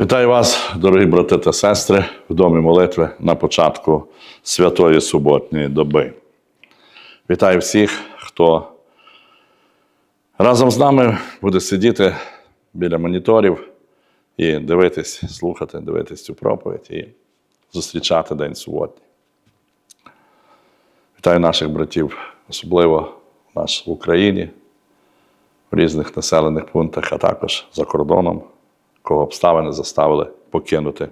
Вітаю вас, дорогі брати та сестри, в домі молитви на початку святої суботньої доби. Вітаю всіх, хто разом з нами буде сидіти біля моніторів і дивитись, слухати, дивитись цю проповідь і зустрічати День суботній. Вітаю наших братів, особливо в нас в Україні, в різних населених пунктах, а також за кордоном, кого обставини заставили покинути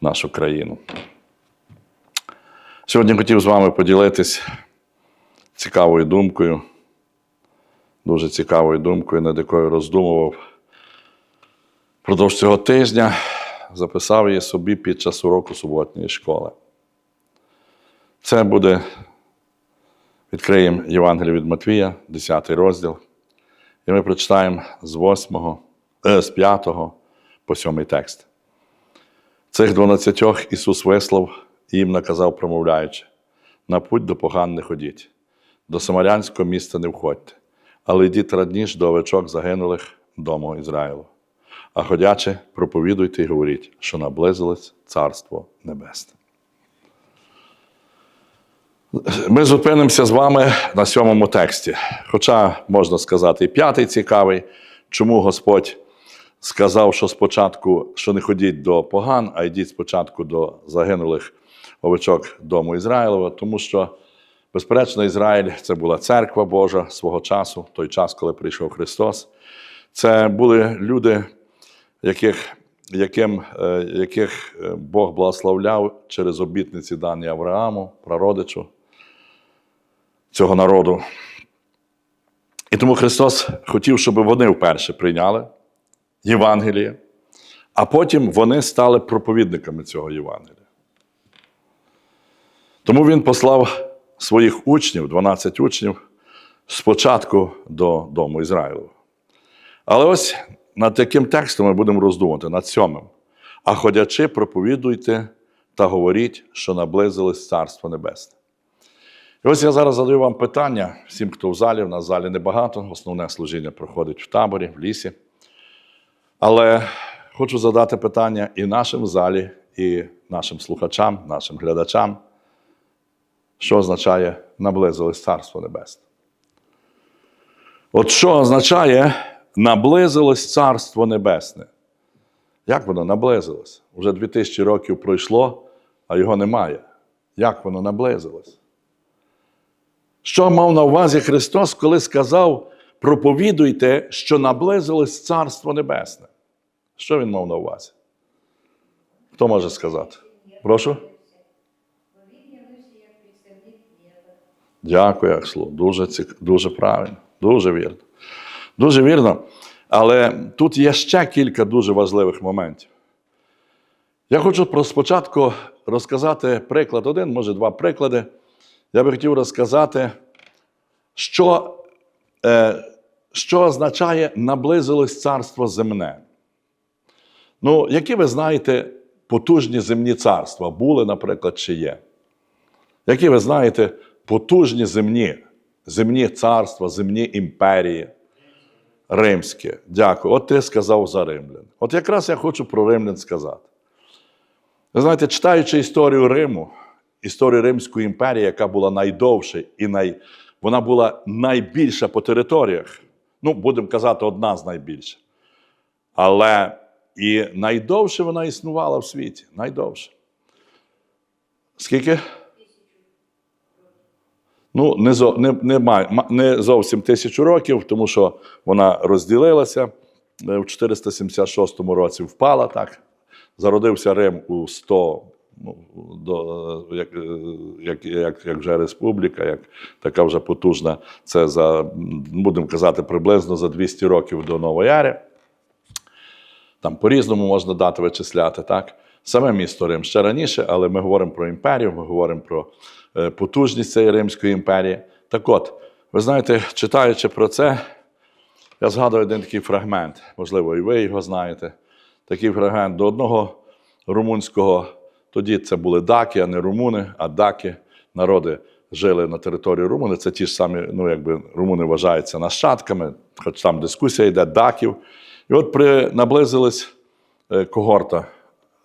нашу країну. Сьогодні хотів з вами поділитись цікавою думкою, дуже цікавою думкою, над якою роздумував впродовж цього тижня, записав її собі під час уроку суботньої школи. Це буде відкриємо Євангеліє від Матвія, 10 розділ, і ми прочитаємо з 8, е, з 5 по 7 текст. Цих дванадцятьох Ісус вислав і їм наказав, промовляючи: на путь до поган не ходіть, до самарянського міста не входьте, але йдіть радніш до овечок загинулих дому Ізраїлу. А ходячи, проповідуйте і говоріть, що наблизилось Царство Небесне. Ми зупинимося з вами на сьомому тексті. Хоча можна сказати, і п'ятий цікавий, чому Господь сказав, що спочатку, що не ходіть до поган, а йдіть спочатку до загинулих овечок дому Ізраїлова, тому що, безперечно, Ізраїль це була церква Божа свого часу, той час, коли прийшов Христос. Це були люди, яких, яким, е, яких е, Бог благословляв через обітниці дані Аврааму, прародичу цього народу. І тому Христос хотів, щоб вони вперше прийняли Євангеліє, а потім вони стали проповідниками цього Євангелія. Тому Він послав своїх учнів, 12 учнів, спочатку до дому Ізраїлу. Але ось над таким текстом ми будемо роздумувати, над сьомим. А ходячи, проповідуйте та говоріть, що наблизилось Царство Небесне. І ось я зараз задаю вам питання всім, хто в залі, в нас в залі небагато, основне служіння проходить в таборі, в лісі. Але хочу задати питання і нашим залі, і нашим слухачам, нашим глядачам, що означає наблизилось Царство Небесне. От що означає наблизилось Царство Небесне? Як воно наблизилось? Уже 2000 років пройшло, а його немає. Як воно наблизилось? Що мав на увазі Христос, коли сказав: проповідуйте, що наблизилось Царство Небесне? Що він мав на увазі? Хто може сказати? Прошу? Дякую, Акслу. Дуже, цік... дуже правильно, дуже вірно. Дуже вірно. Але тут є ще кілька дуже важливих моментів. Я хочу спочатку розказати приклад один, може два приклади. Я би хотів розказати, що, е, що означає наблизилось царство земне. Ну, які ви знаєте потужні земні царства були, наприклад, чи є? Які ви знаєте потужні земні, земні царства, земні імперії? Римське. Дякую. От ти сказав за римлян. От якраз я хочу про римлян сказати. Ви знаєте, читаючи історію Риму, історію Римської імперії, яка була найдовша і най... вона була найбільша по територіях. Ну, будемо казати, одна з найбільших. Але і найдовше вона існувала в світі. Найдовше. Скільки? Ну, не, не, не, не зовсім тисячу років, тому що вона розділилася е, в 476 році, впала так. Зародився Рим у 100, ну, до, е, як, е, як, як, як вже республіка, як така вже потужна. Це за, будемо казати, приблизно за 200 років до Нової. Там по-різному можна дати вичисляти, так? Саме місто Рим ще раніше, але ми говоримо про імперію, ми говоримо про е, потужність цієї Римської імперії. Так от, ви знаєте, читаючи про це, я згадую один такий фрагмент, можливо, і ви його знаєте. Такий фрагмент до одного румунського, тоді це були даки, а не румуни, а даки, народи жили на території Румуни. Це ті ж самі, ну якби румуни вважаються нащадками, хоч там дискусія йде даків. І от при, наблизились е, когорта,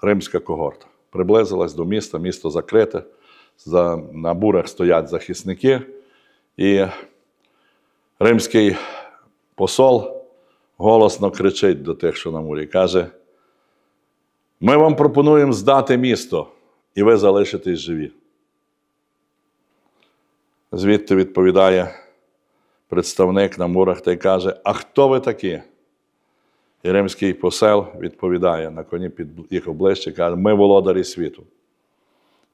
римська когорта. Приблизилась до міста, місто закрите, за, на бурах стоять захисники, і римський посол голосно кричить до тих, що на мурі, каже: ми вам пропонуємо здати місто, і ви залишитесь живі. Звідти відповідає представник на мурах та й каже: А хто ви такі? І римський посел відповідає на коні під'їхав ближче, каже: Ми володарі світу.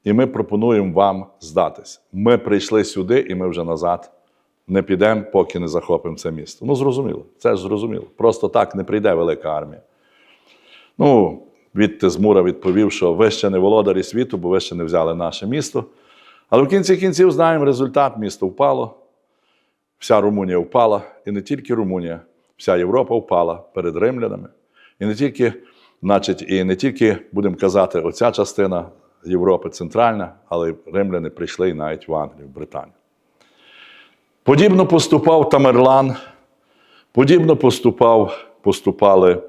І ми пропонуємо вам здатись. Ми прийшли сюди, і ми вже назад не підемо, поки не захопимо це місто. Ну, зрозуміло, це ж зрозуміло. Просто так не прийде велика армія. Ну, відти з Мура відповів, що ви ще не володарі світу, бо ви ще не взяли наше місто. Але в кінці кінців знаємо результат: місто впало, вся Румунія впала, і не тільки Румунія, вся Європа впала перед римлянами. І не тільки, значить, і не тільки, будемо казати, оця частина Європи центральна, але римляни прийшли навіть в Англію, в Британію. Подібно поступав Тамерлан, подібно поступав, поступали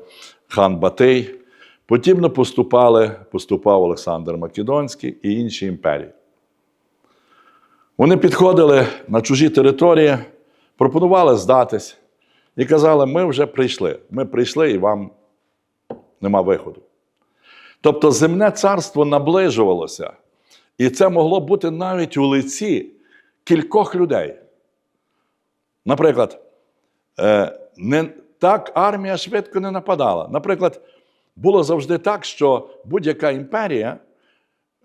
хан Батий, подібно поступали, поступав Олександр Македонський і інші імперії. Вони підходили на чужі території, пропонували здатись і казали: ми вже прийшли. Ми прийшли і вам нема виходу. Тобто земне царство наближувалося, і це могло бути навіть у лиці кількох людей. Наприклад, е, не, так армія швидко не нападала. Наприклад, було завжди так, що будь-яка імперія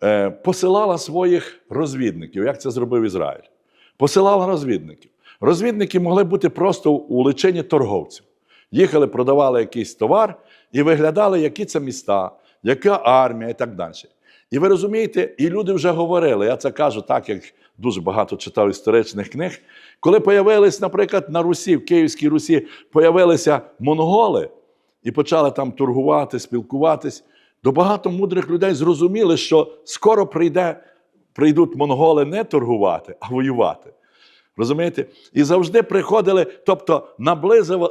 е, посилала своїх розвідників, як це зробив Ізраїль. Посилала розвідників. Розвідники могли бути просто у личині торговців. Їхали, продавали якийсь товар і виглядали, які це міста, яка армія і так далі. І ви розумієте, і люди вже говорили, я це кажу так, як дуже багато читав історичних книг. Коли появились, наприклад, на Русі, в Київській Русі, появилися монголи і почали там торгувати, спілкуватись, то багато мудрих людей зрозуміли, що скоро прийде, прийдуть монголи не торгувати, а воювати. Розумієте? І завжди приходили, тобто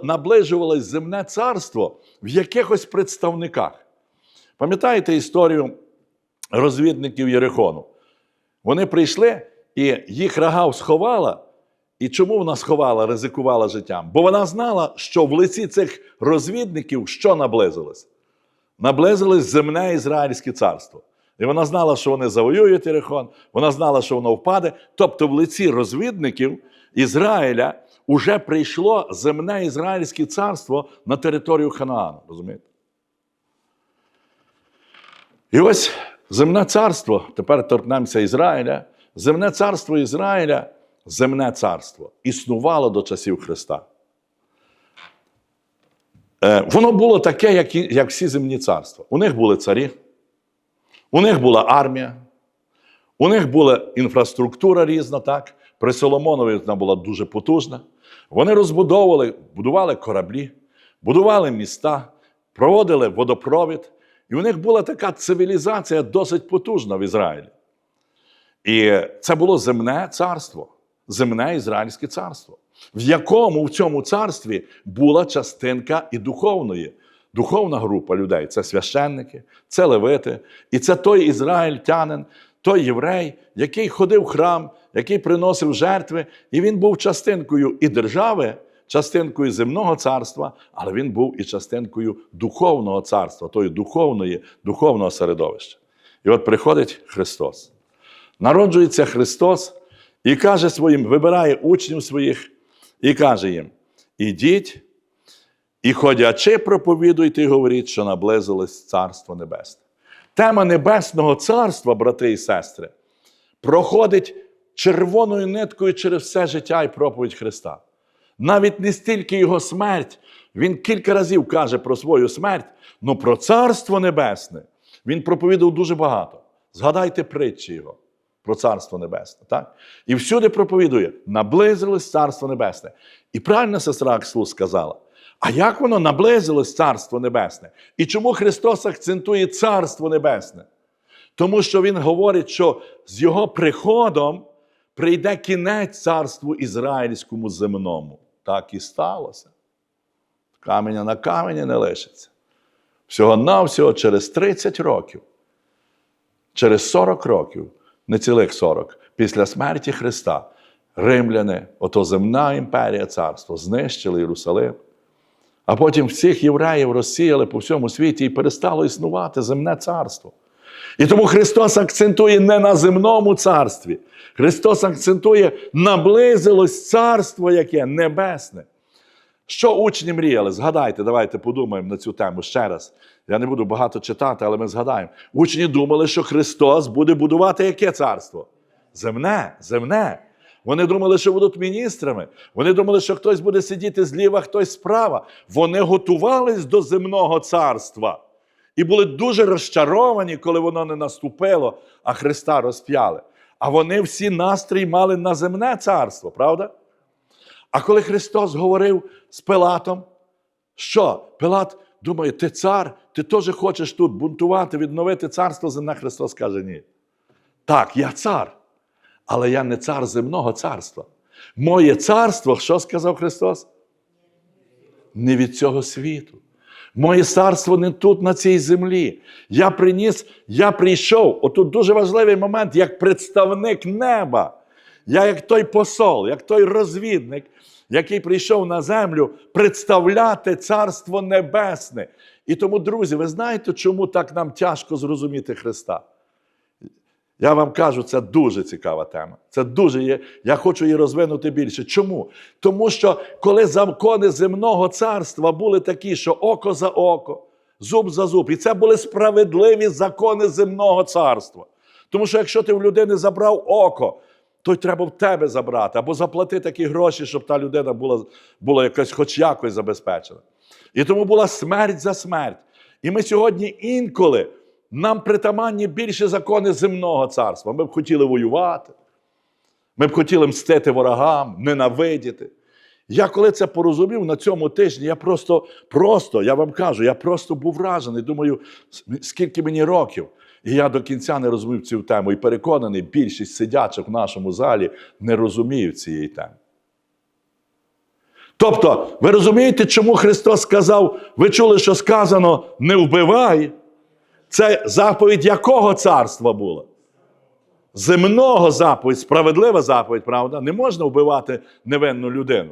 наближувалось земне царство в якихось представниках. Пам'ятаєте історію розвідників Єрихону? Вони прийшли, і їх Рагав сховала. І чому вона сховала, ризикувала життям? Бо вона знала, що в лиці цих розвідників що наблизилось? Наблизилось земне Ізраїльське царство. І вона знала, що вони завоюють Єрихон, вона знала, що воно впаде. Тобто, в лиці розвідників Ізраїля уже прийшло земне Ізраїльське царство на територію Ханаану. Розумієте? І ось земне царство, тепер торкнемося Ізраїля. Земне царство Ізраїля, земне царство існувало до часів Христа. Е, Воно було таке, як, і- як всі земні царства. У них були царі, у них була армія, у них була інфраструктура різна, так? При Соломонові вона була дуже потужна. Вони розбудовували, будували кораблі, будували міста, проводили водопровід. І у них була така цивілізація досить потужна в Ізраїлі. І це було земне царство, земне ізраїльське царство, в якому в цьому царстві була частинка і духовної. Духовна група людей це священники, це левити, і це той ізраїльтянин, той єврей, який ходив в храм, який приносив жертви, і він був частинкою і держави, частинкою земного царства, але він був і частинкою духовного царства, тої духовної, духовного середовища. І от приходить Христос. Народжується Христос і каже своїм, вибирає учнів своїх і каже їм: ідіть і ходячи, проповідуйте і говоріть, що наблизилось Царство Небесне. Тема Небесного Царства, брати і сестри, проходить червоною ниткою через все життя і проповідь Христа. Навіть не стільки Його смерть, Він кілька разів каже про свою смерть, але про Царство Небесне він проповідав дуже багато. Згадайте притчі Його про Царство Небесне. Так? І всюди проповідує: наблизилось Царство Небесне. І правильно сестра Аксу сказала. А як воно наблизилось Царство Небесне? І чому Христос акцентує Царство Небесне? Тому що Він говорить, що з Його приходом прийде кінець царству ізраїльському земному. Так і сталося. Каменя на камені не лишиться. всього-навсього через 30 років, через 40 років, не цілих 40, після смерті Христа, римляни, ото земна імперія царство, знищили Єрусалим. А потім всіх євреїв розсіяли по всьому світі і перестало існувати земне царство. І тому Христос акцентує не на земному царстві. Христос акцентує наблизилось царство яке небесне. Що учні мріяли? Згадайте, давайте подумаємо на цю тему ще раз. Я не буду багато читати, але ми згадаємо. Учні думали, що Христос буде будувати яке царство? Земне, земне. Вони думали, що будуть міністрами. Вони думали, що хтось буде сидіти зліва, хтось справа. Вони готувались до земного царства і були дуже розчаровані, коли воно не наступило, а Христа розп'яли. А вони всі настрій мали на земне царство, правда? А коли Христос говорив з Пилатом, що? Пилат думає, ти цар, ти теж хочеш тут бунтувати, відновити царство земне. Христос каже, ні. Так, я цар, але я не цар земного царства. Моє царство, що сказав Христос? Не від цього світу. Моє царство не тут, на цій землі. Я приніс, я прийшов. Отут дуже важливий момент, як представник неба. Я як той посол, як той розвідник, який прийшов на землю представляти Царство Небесне. І тому, друзі, ви знаєте, чому так нам тяжко зрозуміти Христа? Я вам кажу, це дуже цікава тема. Це дуже є. Я хочу її розвинути більше. Чому? Тому що коли закони земного царства були такі, що око за око, зуб за зуб, і це були справедливі закони земного царства. Тому що якщо ти в людини забрав око, то й треба в тебе забрати, або заплати такі гроші, щоб та людина була, була якась хоч якось забезпечена. І тому була смерть за смерть. І ми сьогодні інколи нам притаманні більше закони земного царства. Ми б хотіли воювати, ми б хотіли мстити ворогам, ненавидіти. Я коли це порозумів на цьому тижні, я просто, просто, я вам кажу, я просто був вражений. Думаю, скільки мені років. І я до кінця не розумів цю тему. І переконаний, більшість сидячих в нашому залі не розуміють цієї теми. Тобто, ви розумієте, чому Христос сказав, ви чули, що сказано не вбивай? Це заповідь якого царства була? Земного заповідь, справедлива заповідь, правда? Не можна вбивати невинну людину.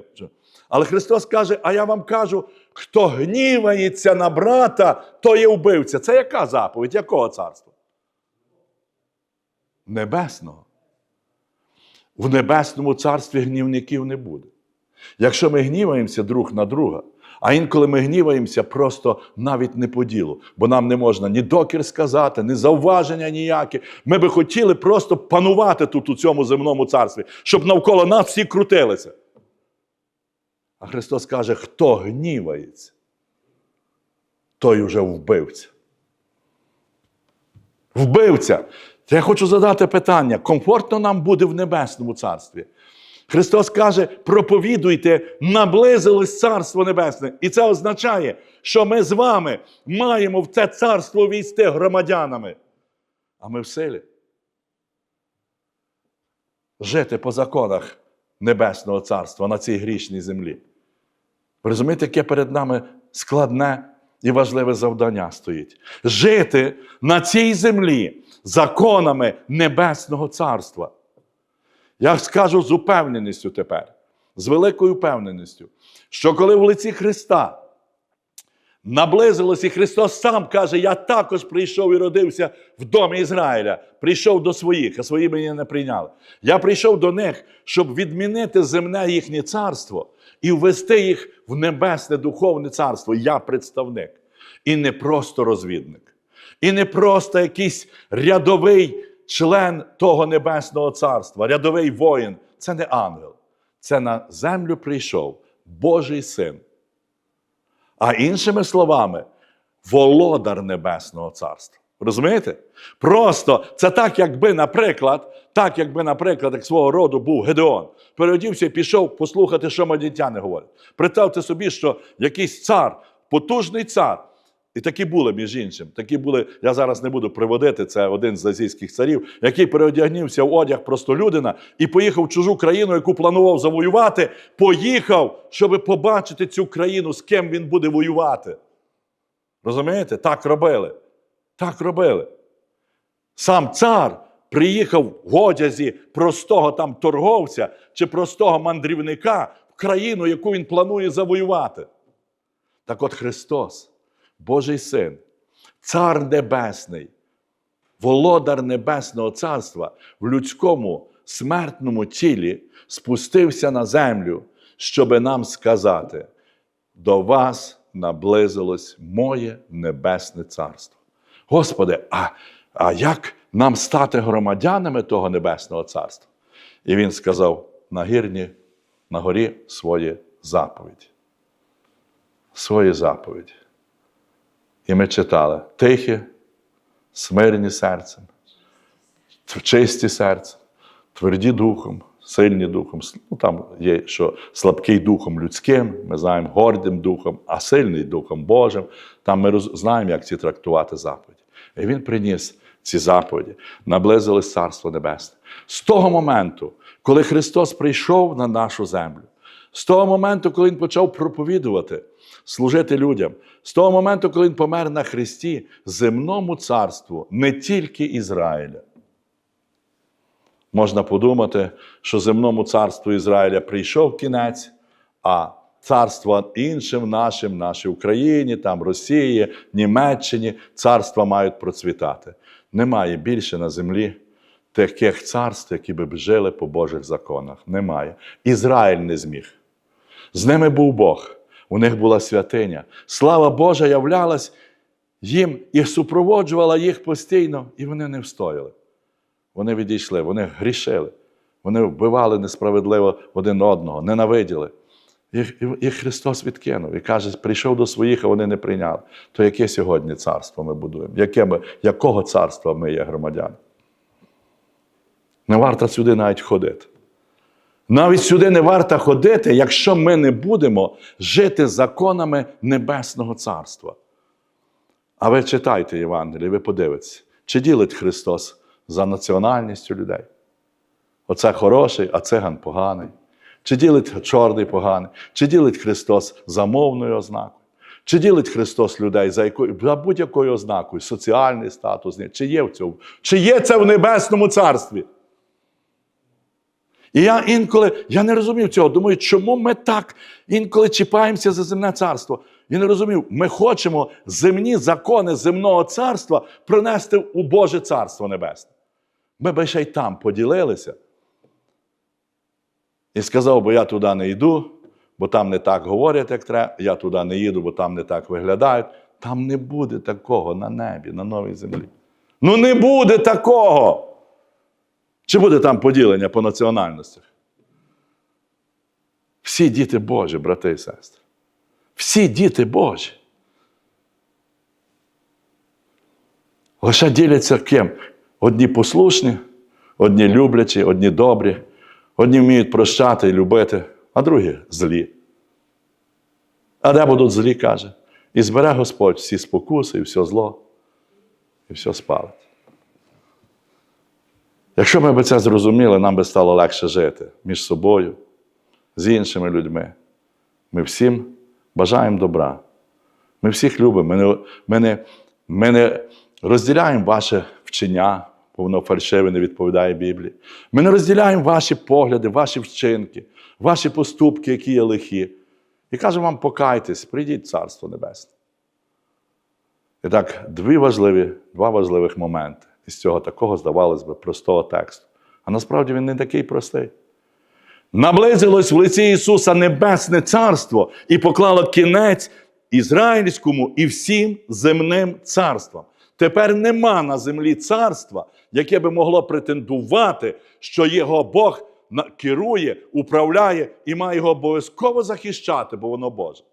Але Христос каже: а я вам кажу, хто гнівається на брата, то є вбивця. Це яка заповідь? Якого царства? Небесного. В небесному царстві гнівників не буде. Якщо ми гніваємося друг на друга, а інколи ми гніваємося просто навіть не по ділу, бо нам не можна ні докір сказати, ні зауваження ніякі. Ми би хотіли просто панувати тут у цьому земному царстві, щоб навколо нас всі крутилися. А Христос каже, хто гнівається, той уже вбивця. Вбивця. Я хочу задати питання: комфортно нам буде в небесному царстві? Христос каже: проповідуйте, наблизилось Царство Небесне. І це означає, що ми з вами маємо в це царство війсти громадянами. А ми в силі. Жити по законах Небесного Царства на цій грішній землі. Ви розумієте, яке перед нами складне і важливе завдання стоїть? Жити на цій землі законами Небесного Царства. Я скажу з упевненістю тепер, з великою впевненістю, що коли в лиці Христа наблизилось, і Христос сам каже: Я також прийшов і родився в домі Ізраїля, прийшов до своїх, а свої мені не прийняли. Я прийшов до них, щоб відмінити земне їхнє царство і ввести їх в небесне духовне царство. Я представник. І не просто розвідник, і не просто якийсь рядовий член того небесного царства, рядовий воїн, це не ангел. Це на землю прийшов Божий син. А іншими словами, володар Небесного Царства. Розумієте? Просто це так, якби, наприклад, так, якби, наприклад, як свого роду був Гедеон, переодівся і пішов послухати, що мадітяни говорять. Представте собі, що якийсь цар, потужний цар, і такі були, між іншим. Такі були, я зараз не буду приводити, це один з азійських царів, який переодягнувся в одяг простолюдина і поїхав в чужу країну, яку планував завоювати. Поїхав, щоб побачити цю країну, з ким він буде воювати. Розумієте? Так робили. Так робили. Сам цар приїхав в одязі простого там торговця чи простого мандрівника в країну, яку він планує завоювати. Так от Христос, Божий Син, Цар Небесний, володар Небесного Царства в людському смертному тілі спустився на землю, щоби нам сказати: до вас наблизилось моє небесне царство. Господи, а, а як нам стати громадянами того небесного царства? І він сказав на гірні, на горі свої заповіді. Свої заповіді. І ми читали тихі, смирені серцем, чисті серцем, тверді духом, сильні духом. Ну, там є, що слабкий духом людським, ми знаємо гордим духом, а сильний духом Божим. Там ми роз... знаємо, як ці трактувати заповіді. І він приніс ці заповіді, наблизилось Царство Небесне. З того моменту, коли Христос прийшов на нашу землю, з того моменту, коли Він почав проповідувати, служити людям, з того моменту, коли Він помер на Христі, земному царству не тільки Ізраїля. Можна подумати, що земному царству Ізраїля прийшов кінець, а царства іншим нашим, нашій Україні, там Росії, Німеччині, царства мають процвітати. Немає більше на землі таких царств, які би жили по Божих законах. Немає. Ізраїль не зміг. З ними був Бог, у них була святиня. Слава Божа являлась їм і супроводжувала їх постійно, і вони не встояли. Вони відійшли, вони грішили, вони вбивали несправедливо один одного, ненавиділи. Їх Христос відкинув і каже, прийшов до своїх, а вони не прийняли. То яке сьогодні царство ми будуємо? Яке ми, якого царства ми є громадяни? Не варто сюди навіть ходити. Навіть сюди не варто ходити, якщо ми не будемо жити законами Небесного Царства. А ви читайте Євангеліє, ви подивитеся, чи ділить Христос за національністю людей. Оце хороший, а циган поганий. Чи ділить чорний поганий, чи ділить Христос за мовною ознакою, чи ділить Христос людей за, якою, за будь-якою ознакою, соціальний статус, чи є, в цьому, чи є це в Небесному Царстві? І я інколи я не розумів цього. Думаю, чому ми так інколи чіпаємося за земне царство? Я не розумів, ми хочемо земні закони земного царства принести у Боже Царство Небесне. Ми би ще й там поділилися. І сказав, бо я туди не йду, бо там не так говорять, як треба, я туди не їду, бо там не так виглядають. Там не буде такого на небі, на новій землі. Ну не буде такого. Чи буде там поділення по національностях? Всі діти Божі, брати і сестри. Всі діти Божі. Лише діляться ким? Одні послушні, одні люблячі, одні добрі, одні вміють прощати і любити, а другі злі. А де будуть злі, каже? І збере Господь всі спокуси, і все зло, і все спалить. Якщо ми б це зрозуміли, нам би стало легше жити між собою, з іншими людьми. Ми всім бажаємо добра. Ми всіх любимо. Ми не, ми не, ми не розділяємо ваше вчення, бо воно фальшиве не відповідає Біблії. Ми не розділяємо ваші погляди, ваші вчинки, ваші поступки, які є лихі. І кажемо вам, покайтесь, прийдіть в Царство Небесне. І так, дві важливі, два важливих моменти із цього такого, здавалось би, простого тексту. А насправді він не такий простий. Наблизилось в лиці Ісуса Небесне Царство і поклало кінець ізраїльському і всім земним царствам. Тепер нема на землі царства, яке би могло претендувати, що його Бог керує, управляє і має його обов'язково захищати, бо воно Боже.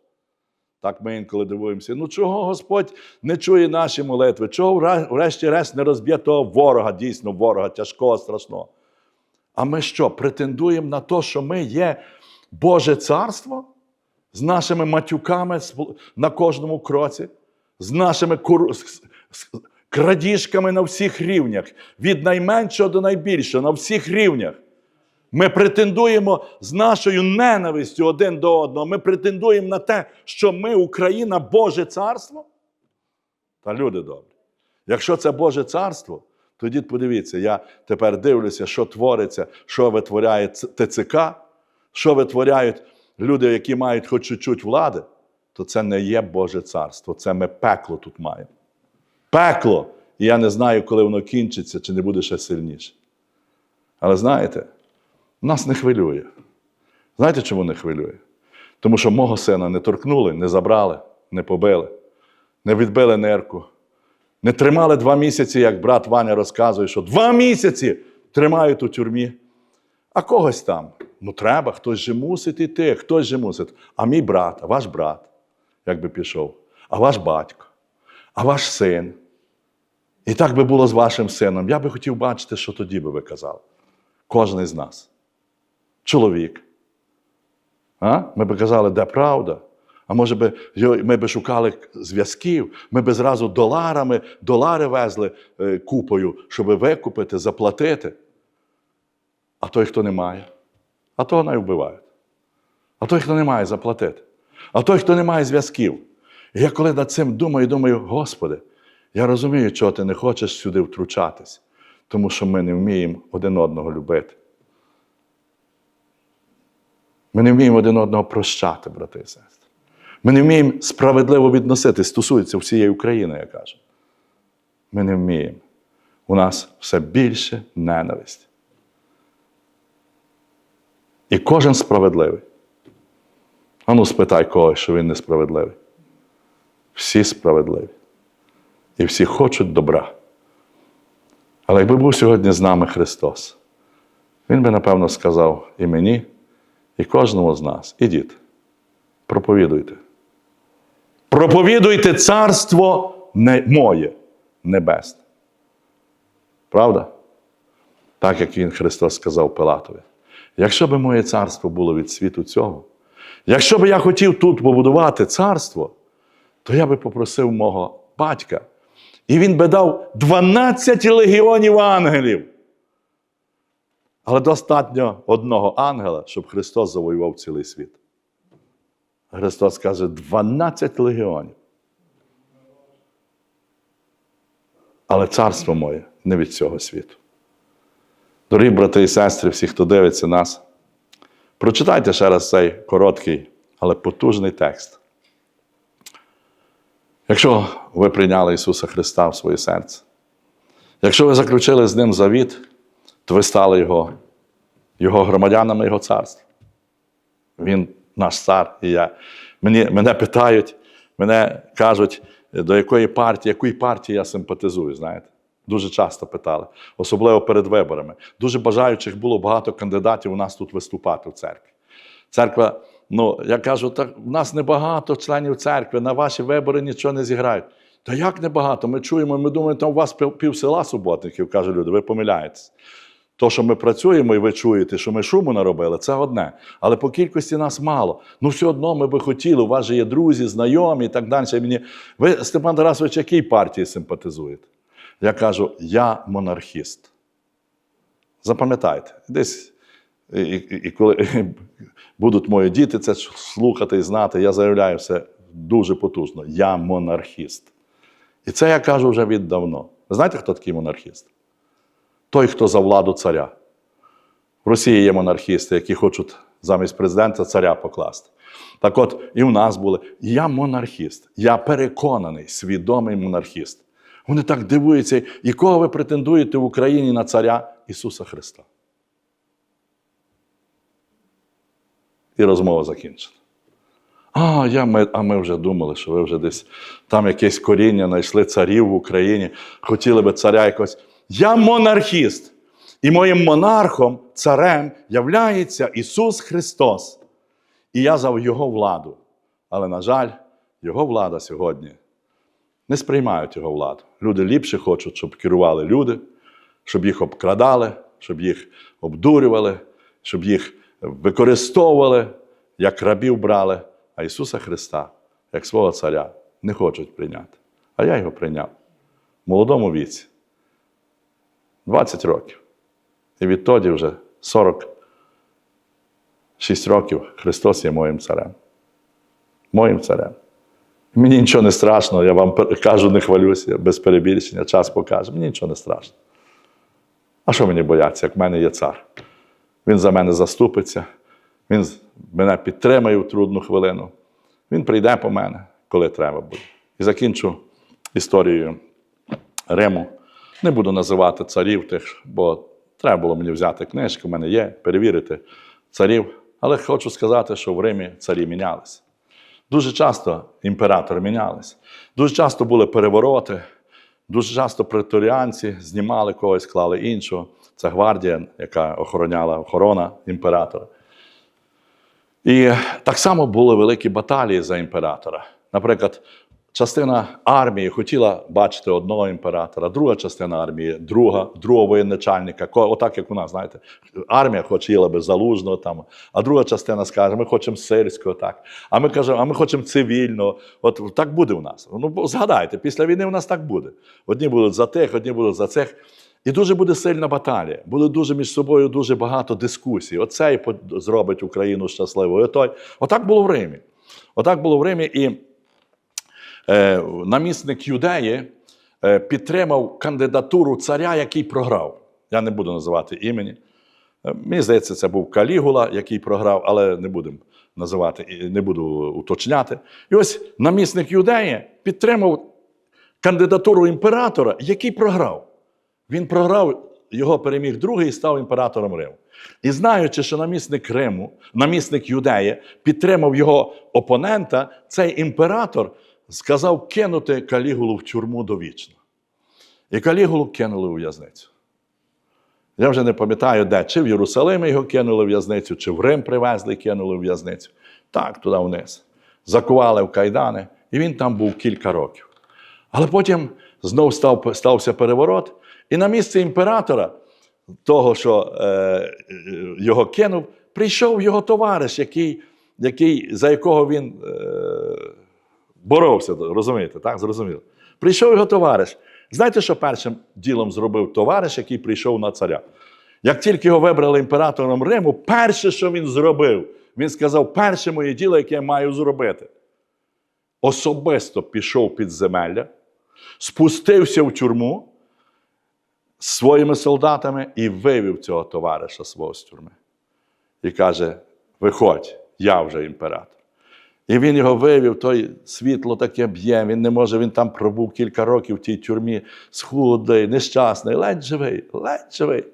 Так ми інколи дивуємося. Ну чого Господь не чує наші молитви? Чого врешті-решт не розб'є того ворога, дійсно ворога, тяжкого, страшного? А ми що, претендуємо на те, що ми є Боже царство з нашими матюками на кожному кроці, з нашими кур... крадіжками на всіх рівнях, від найменшого до найбільшого, на всіх рівнях. Ми претендуємо з нашою ненавистю один до одного. Ми претендуємо на те, що ми Україна, Боже царство. Та люди добрі. Якщо це Боже царство, тоді подивіться, я тепер дивлюся, що твориться, що витворяє ТЦК, що витворяють люди, які мають хоч чуть-чуть влади, то це не є Боже царство, це ми пекло тут маємо. Пекло. І я не знаю, коли воно кінчиться, чи не буде ще сильніше. Але знаєте, нас не хвилює. Знаєте, чому не хвилює? Тому що мого сина не торкнули, не забрали, не побили, не відбили нерку, не тримали два місяці, як брат Ваня розказує, що два місяці тримають у тюрмі. А когось там. Ну треба, хтось же мусить іти, хтось же мусить. А мій брат, а ваш брат, як би пішов, а ваш батько, а ваш син. І так би було з вашим сином. Я би хотів бачити, що тоді би ви казали. Кожен із нас. Чоловік. А? Ми би казали, де правда? А може би ми би шукали зв'язків, ми би зразу доларами, долари везли е, купою, щоб викупити, заплатити. А той, хто не має, а того не вбивають. А той, хто не має заплатити. А той, хто не має зв'язків. І я коли над цим думаю, думаю, Господи, я розумію, чого ти не хочеш сюди втручатись, тому що ми не вміємо один одного любити. Ми не вміємо один одного прощати, брати і сестри. Ми не вміємо справедливо відноситись, стосується всієї України, я кажу. Ми не вміємо. У нас все більше ненависті. І кожен справедливий. Ану, спитай когось, що він несправедливий. Всі справедливі. І всі хочуть добра. Але якби був сьогодні з нами Христос, Він би, напевно, сказав і мені, і кожному з нас: ідіть, проповідуйте. Проповідуйте царство не моє, небесне. Правда? Так як він Христос сказав Пилатові. Якщо би моє царство було від світу цього, якщо би я хотів тут побудувати царство, то я би попросив мого батька, і він би дав 12 легіонів ангелів. Але достатньо одного ангела, щоб Христос завоював цілий світ. Христос каже: 12 легіонів. Але царство моє не від цього світу. Дорогі брати і сестри, всі, хто дивиться нас, прочитайте ще раз цей короткий, але потужний текст. Якщо ви прийняли Ісуса Христа в своє серце, якщо ви заключили з Ним завіт, то ви стали Його, Його громадянами Його царства. Він наш цар. І я. Мені, мене питають, мене кажуть, до якої партії, якої партії я симпатизую, знаєте. Дуже часто питали, особливо перед виборами. Дуже бажаючих було багато кандидатів у нас тут виступати в церкві. Церква, ну, я кажу, так в нас небагато членів церкви, на ваші вибори нічого не зіграють. Та як небагато? Ми чуємо, ми думаємо, там у вас пів, села суботників, кажуть люди, ви помиляєтесь. То, що ми працюємо, і ви чуєте, що ми шуму наробили, це одне. Але по кількості нас мало. Ну, все одно ми би хотіли, у вас же є друзі, знайомі і так далі. Мені... Ви, Степан Тарасович, якій партії симпатизуєте? Я кажу, я монархіст. Запам'ятайте, десь, і, і, і коли будуть мої діти це слухати і знати, я заявляю все дуже потужно. Я монархіст. І це я кажу вже віддавно. Знаєте, хто такий монархіст? Той, хто за владу царя. В Росії є монархісти, які хочуть замість президента царя покласти. Так от, і в нас були. Я монархіст. Я переконаний, свідомий монархіст. Вони так дивуються, і кого ви претендуєте в Україні на царя Ісуса Христа. І розмова закінчена. А, я, ми, а ми вже думали, що ви вже десь там якесь коріння знайшли царів в Україні, хотіли би царя якось. Я монархіст. І моїм монархом, царем являється Ісус Христос. І я за Його владу. Але, на жаль, Його влада сьогодні не сприймають Його владу. Люди ліпше хочуть, щоб керували люди, щоб їх обкрадали, щоб їх обдурювали, щоб їх використовували, як рабів брали, а Ісуса Христа, як свого Царя, не хочуть прийняти. А я його прийняв в молодому віці. 20 років. І відтоді вже 46 років Христос є моїм царем. Моїм царем. Мені нічого не страшно, я вам кажу, не хвалюся, без перебільшення, час покаже. Мені нічого не страшно. А що мені бояться, як в мене є цар? Він за мене заступиться, він мене підтримає в трудну хвилину. Він прийде по мене, коли треба буде. І закінчу історією Риму. Не буду називати царів тих, бо треба було мені взяти книжку, в мене є, перевірити царів. Але хочу сказати, що в Римі царі мінялися. Дуже часто імператори мінялись. Дуже часто були перевороти, дуже часто преторіанці знімали когось, клали іншого. Це гвардія, яка охороняла охорона імператора. І так само були великі баталії за імператора. Наприклад, частина армії хотіла бачити одного імператора, друга частина армії, друга, другого воєначальника. Отак, як у нас, знаєте, армія хотіла би залужного там, а друга частина скаже, ми хочемо сирського, так. А ми кажемо, а ми хочемо цивільного. От так буде у нас. Ну, згадайте, після війни у нас так буде. Одні будуть за тих, одні будуть за цих. І дуже буде сильна баталія. Буде дуже між собою дуже багато дискусій. Оцей зробить Україну щасливою. Той. Отак було в Римі. Отак було в Римі. І намісник юдеї е, підтримав кандидатуру царя, який програв. Я не буду називати імені. Е, Мені здається, це був Калігула, який програв, але не будемо називати, і не буду уточняти. І ось намісник юдеї підтримав кандидатуру імператора, який програв. Він програв, його переміг другий і став імператором Риму. І знаючи, що намісник Риму, намісник Юдеї, підтримав його опонента, цей імператор сказав кинути Калігулу в тюрму довічно. І Калігулу кинули у в'язницю. Я вже не пам'ятаю, де, чи в Єрусалимі його кинули в в'язницю, чи в Рим привезли кинули в в'язницю. Так, туди вниз. Закували в кайдани, і він там був кілька років. Але потім знов став, стався переворот, і на місце імператора, того, що е, е, його кинув, прийшов його товариш, який, який, за якого він е, боровся, розумієте, так? Зрозуміло. Прийшов його товариш. Знаєте, що першим ділом зробив товариш, який прийшов на царя? Як тільки його вибрали імператором Риму, перше, що він зробив, він сказав: перше моє діло, яке я маю зробити. Особисто пішов під земелля, спустився в тюрму з своїми солдатами і вивів цього товариша свого з тюрми. І каже: Виходь, я вже імператор. І він його вивів, той світло таке б'є, він не може, він там пробув кілька років в тій тюрмі, схудий, нещасний, ледь живий, ледь живий.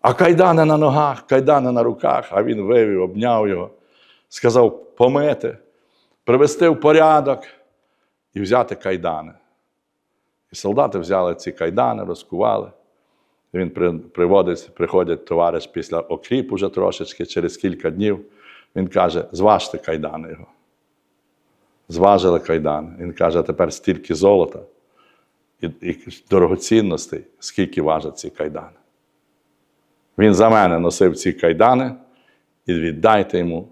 А кайдани на ногах, кайдани на руках, а він вивів, обняв його, сказав помити, привести в порядок і взяти кайдани. І солдати взяли ці кайдани, розкували. Він приводить, приходить товариш після окріп уже трошечки, через кілька днів. Він каже: зважте кайдани його. Зважили кайдани. Він каже, а тепер стільки золота і, і дорогоцінностей, скільки важать ці кайдани. Він за мене носив ці кайдани і віддайте йому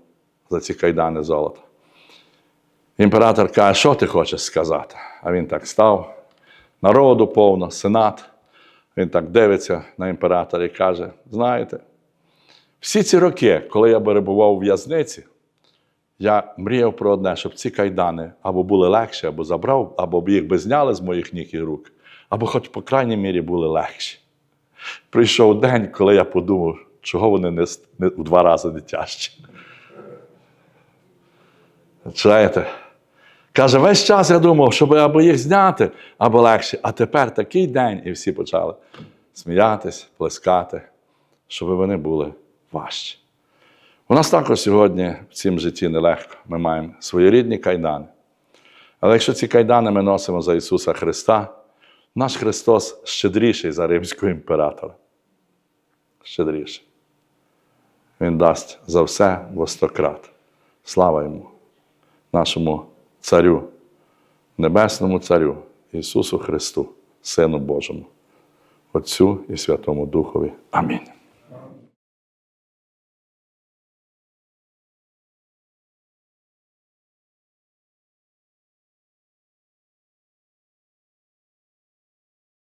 за ці кайдани золото. Імператор каже, що ти хочеш сказати? А він так став. Народу повно, сенат. Він так дивиться на імператора і каже: знаєте, всі ці роки, коли я перебував у в'язниці, я мріяв про одне, щоб ці кайдани або були легші, або забрав, або їх би зняли з моїх ніг і рук, або хоч, по крайній мірі, були легші. Прийшов день, коли я подумав, чого вони не, не в два рази не тяжчі. Чуєте? Каже, весь час я думав, щоб або їх зняти, або легше. А тепер такий день, і всі почали сміятись, плескати, щоб вони були важчі. У нас також сьогодні в цім житті нелегко. Ми маємо своєрідні кайдани. Але якщо ці кайдани ми носимо за Ісуса Христа, наш Христос щедріший за римського імператора. Щедріший. Він дасть за все во стократ. Слава йому, нашому Царю, Небесному Царю, Ісусу Христу, Сину Божому, Отцю і Святому Духові. Амінь.